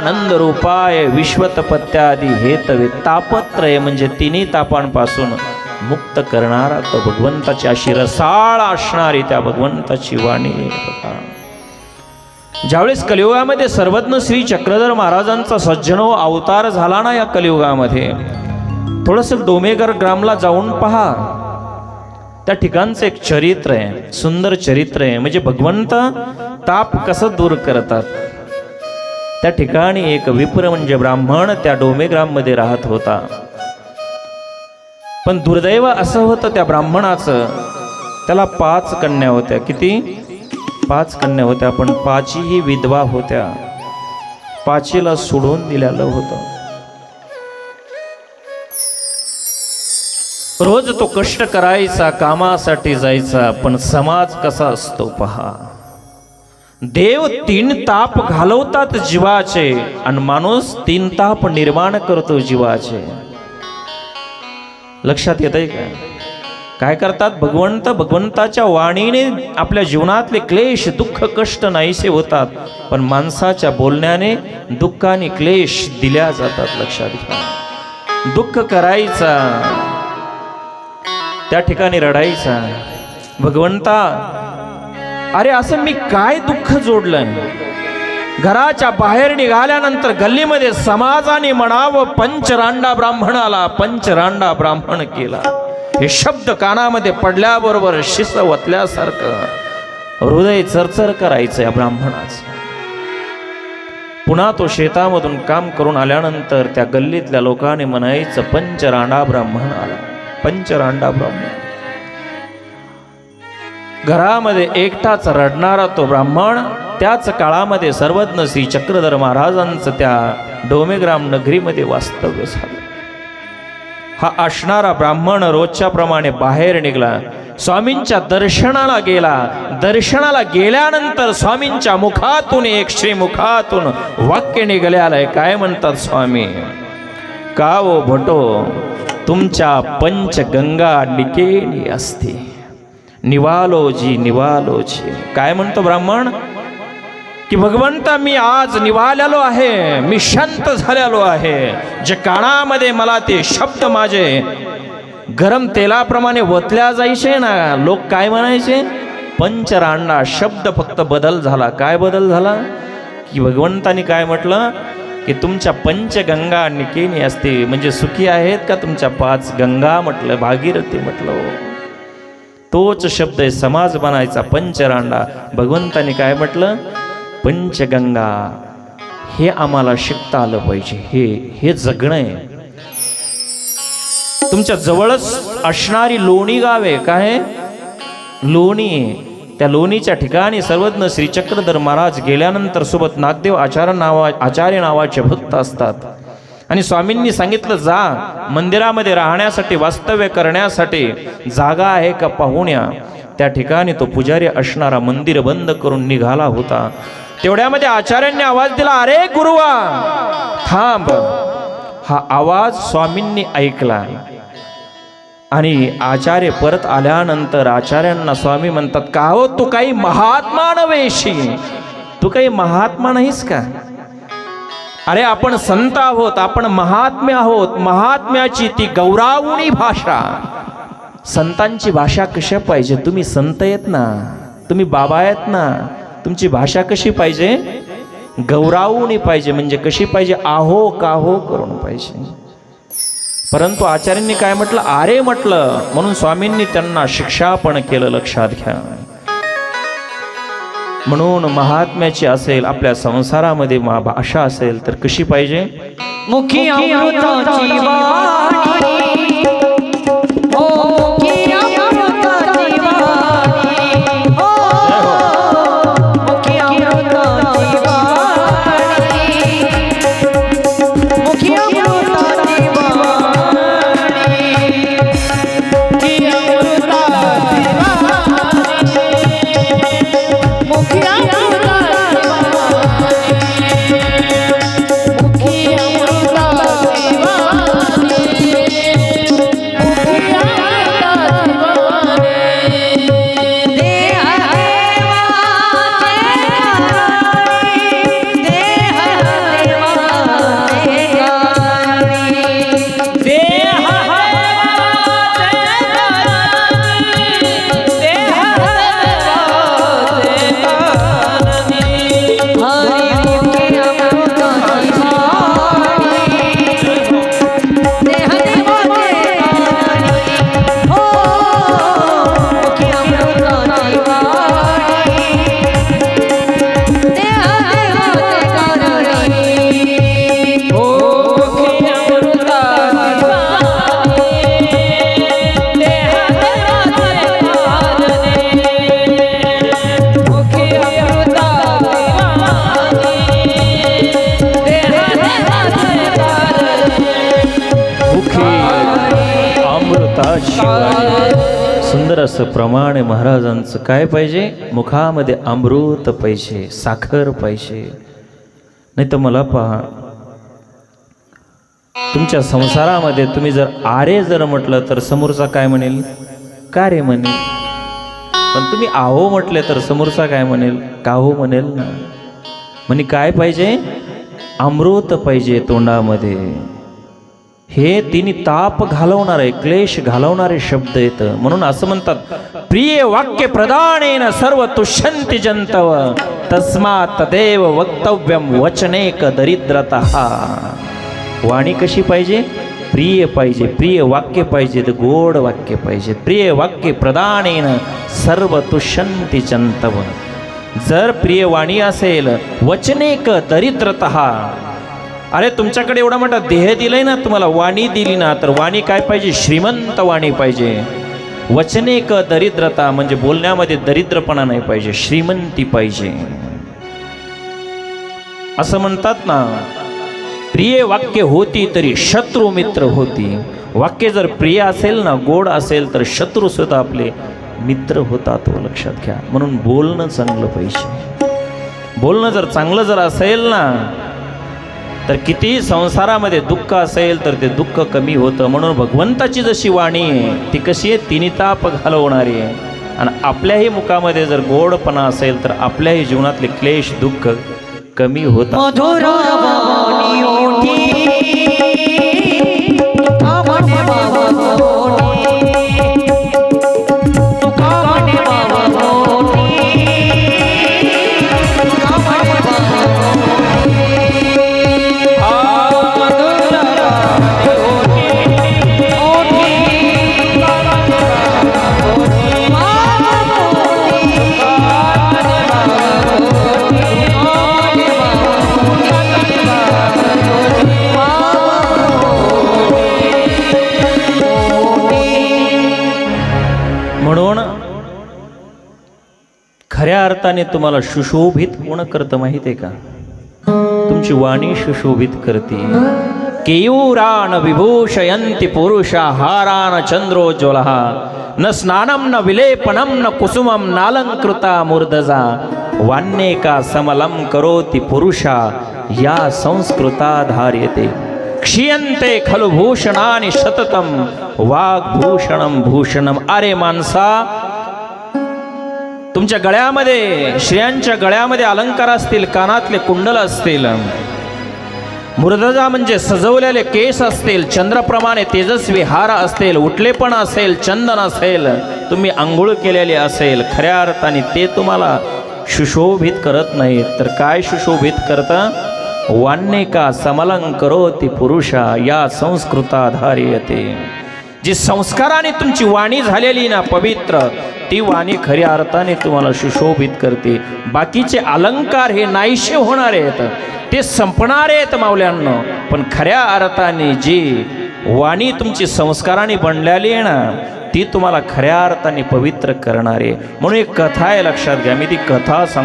आनंद रूपाय विश्वतपत्यादी हे तवे तापत्रय म्हणजे तिन्ही तापांपासून मुक्त करणारा तो भगवंताची अशी रसाळ असणारी त्या भगवंताची वाणी. ज्यावेळेस कलियुगामध्ये सर्वज्ञ श्री चक्रधर महाराजांचा सज्जनो अवतार झाला ना या कलियुगामध्ये थोडंसं डोमेगर ग्रामला जाऊन पहा. त्या ठिकाणचं एक चरित्र आहे सुंदर चरित्र आहे. म्हणजे भगवंत ताप कसं दूर करतात? त्या ठिकाणी एक विप्र म्हणजे ब्राह्मण त्या डोमेग्राममध्ये राहत होता. पण दुर्दैव असं होतं त्या ब्राह्मणाचं त्याला पाच कन्या होत्या. किती? पाच कन्या होत्या पण पाचही विधवा होत्या. पाचीला सोडून दिलेलं होतं. रोज तो कष्ट करायचा कामासाठी जायचा पण समाज कसा असतो पहा. देव तीन ताप घालवतात जीवाचे आणि माणूस तीन ताप निर्माण करतो जीवाचे. लक्षात येत आहे का? काय करतात? भगवंत भगवंताच्या वाणीने आपल्या जीवनातले क्लेश दुःख कष्ट नाहीसे होतात पण माणसाच्या बोलण्याने दुःख आणि क्लेश दिल्या जातात लक्षात घ्या. दुःख करायचा त्या ठिकाणी रडायचा. भगवंता अरे असं मी काय दुःख जोडलं? घराच्या बाहेर निघाल्यानंतर गल्लीमध्ये समाजाने म्हणावं पंचरांडा ब्राह्मणाला पंचरांडा ब्राह्मण केला. हे शब्द कानामध्ये पडल्याबरोबर शिस वतल्यासारखं हृदय चरचर करायचं या ब्राह्मणाचं. पुन्हा तो शेतामधून काम करून आल्यानंतर त्या गल्लीतल्या लोकांनी म्हणायचं पंचरांडा ब्राह्मण आला. पंचरांडा ब्राह्मण. घरामध्ये एकटाच रडणारा तो ब्राह्मण त्याच काळामध्ये सर्वज्ञ श्री चक्रधर महाराजांचं त्या डोमेग्राम नगरीमध्ये वास्तव्य झालं. हा असणारा ब्राह्मण रोजच्या प्रमाणे बाहेर निघाला. स्वामींच्या दर्शनाला गेला. दर्शनाला गेल्यानंतर स्वामींच्या मुखातून एक श्रीमुखातून वाक्य निघाल्याला आहे. काय म्हणतात स्वामी? का ओ भटो तुमच्या पंचगंगा निकेली असते निवालोजी निवालोजी. काय म्हणतो ब्राह्मण? की भगवंता मी आज निवालेलो आहे मी शांत झालेलो आहे. जे कानामध्ये मला ते शब्द माझे गरम तेलाप्रमाणे वतल्या जायचे ना लोक काय म्हणायचे? पंचरांडा शब्द फक्त बदल झाला. काय बदल झाला? की भगवंतानी काय म्हटलं? की तुमच्या पंचगंगा निकेनी असते म्हणजे सुखी आहेत का तुमच्या पाच गंगा म्हटलं भागीरथी म्हटलं? तोच शब्द आहे समाज बनायचा पंचरांडा. भगवंतानी काय म्हटलं? पंचगंगा. हे आम्हाला शिकता आलं पाहिजे. हे हे जगणं आहे. तुमच्या जवळच असणारी लोणी गाव आहे. काय लोणी आहे. त्या लोणीच्या ठिकाणी सर्वज्ञ श्री चक्रधर महाराज गेल्यानंतर सोबत नागदेव आचार्य नावा आचार्य नावाचे भक्त असतात. आणि स्वामींनी सांगितलं जा मंदिरामध्ये राहण्यासाठी वास्तव्य करण्यासाठी जागा आहे का पाहुण्या त्या ठिकाणी तो पुजारी असणारा मंदिर बंद करून निघाला होता. तेवढ्यामध्ये आचार्यांनी आवाज दिला अरे गुरुवा थांब. हा आवाज स्वामींनी ऐकला. आणि आचार्य परत आल्यानंतर आचार्यांना स्वामी म्हणतात का हो तू काही महात्मा नवेशी तू काही महात्मा नाहीस का? अरे आपण संत आहोत आपण महात्म्य आहोत. महात्म्याची ती गौरावणी भाषा. संतांची भाषा कशा पाहिजे? तुम्ही संत आहेत ना? तुम्ही बाबा आहेत ना? तुमची भाषा कशी पाहिजे? गौरावणी पाहिजे. म्हणजे कशी पाहिजे? आहो काहो करून पाहिजे. परंतु आचार्यांनी काय म्हटलं? आरे म्हटलं. म्हणून स्वामींनी त्यांना शिक्षा पण केलं लक्षात घ्या. म्हणून महात्म्याची असेल आपल्या संसारामध्ये मा- भाषा असेल तर कशी पाहिजे? मुखी प्रमाण आहे महाराजांचं काय पाहिजे? मुखामध्ये अमृत पाहिजे साखर पाहिजे. नाही तर मला पहा तुमच्या संसारामध्ये तुम्ही जर आरे जर म्हटलं तर समोरचा काय म्हणेल? का रे म्हणेल. पण तुम्ही आहो म्हटले तर समोरचा काय म्हणेल? काहो म्हणेल ना. म्हणे काय पाहिजे? अमृत पाहिजे तोंडामध्ये. हे तिने ताप घालवणारे क्लेश घालवणारे शब्द येत म्हणून असं म्हणतात प्रिय वाक्य प्रदानेन सर्व तुष्यंती जंतव तस्मात देव वक्तव्यम वचनेक दरिद्रत. वाणी कशी पाहिजे? प्रिय पाहिजे प्रिय वाक्य पाहिजेत गोड वाक्य पाहिजे प्रिय वाक्य प्रदानेन सर्व तुष्यंती जंतव जर प्रिय वाणी असेल वचनेक दरिद्रत अरे तुमच्याकडे एवढा मोठा देह दिलाय ना तुम्हाला वाणी दिली ना तर वाणी काय पाहिजे? श्रीमंत वाणी पाहिजे. वचनेक दरिद्रता म्हणजे बोलण्यामध्ये दरिद्रपणा नाही पाहिजे श्रीमंती पाहिजे. असं म्हणतात ना प्रिय वाक्य होती तरी शत्रू मित्र होती. वाक्य जर प्रिय असेल ना गोड असेल तर शत्रू सुद्धा आपले मित्र होतात हो, लक्षात घ्या. म्हणून बोलणं चांगलं पाहिजे. बोलणं जर चांगलं जर असेल ना तर किती संसारामध्ये दुःख असेल तर ते दुःख कमी होतं. म्हणून भगवंताची जशी वाणी आहे ती कशी आहे? तिन्ही ताप घालवणारी आहे. आणि आपल्याही मुखामध्ये जर गोडपणा असेल तर आपल्याही जीवनातले क्लेश दुःख कमी होतात. खऱ्या तुम्हाला सुशोभित कोण करतं माहिती आहे का? तुमची वाणी सुशोभित करते. केयूरान विभूषयंती पुरुषा हारान चंद्रोज्वला न स्नानम न विलेपनम न कुसुमम नालंकृता मूर्धजा वाण्ये का समलम करोति पुरुषा या संस्कृता धार्यते क्षीयन्ते खलु भूषणानि सततम वाग्भूषणम भूषणम। अरे माणसा तुमच्या गळ्यामध्ये स्त्रियांच्या गळ्यामध्ये अलंकार असतील कानातले कुंडल असतील. मृदजा म्हणजे सजवलेले केस असतील चंद्रप्रमाणे तेजस्वी हार असतील उठलेपण असेल चंदन असेल तुम्ही आंघोळ केलेले असेल खऱ्या अर्थाने ते तुम्हाला सुशोभित करत नाही तर काय सुशोभित करतं? वाण्य का समलं पुरुषा या संस्कृताधार्यते. जी संस्काराने तुमची वाणी झालेली ना पवित्र ती वाणी खऱ्या अर्थाने तुम्हाला सुशोभित करते. बाकीचे अलंकार हे नाहीशे होणार आहेत. ते संपणार आहेत मावल्यांना पण खऱ्या अर्थाने जी वाणी तुमची संस्काराने बनलेली आहे ना ती तुम्हाला खऱ्या अर्थाने पवित्र करणारे. म्हणून एक कथा आहे लक्षात घ्या. मी ती कथा सांग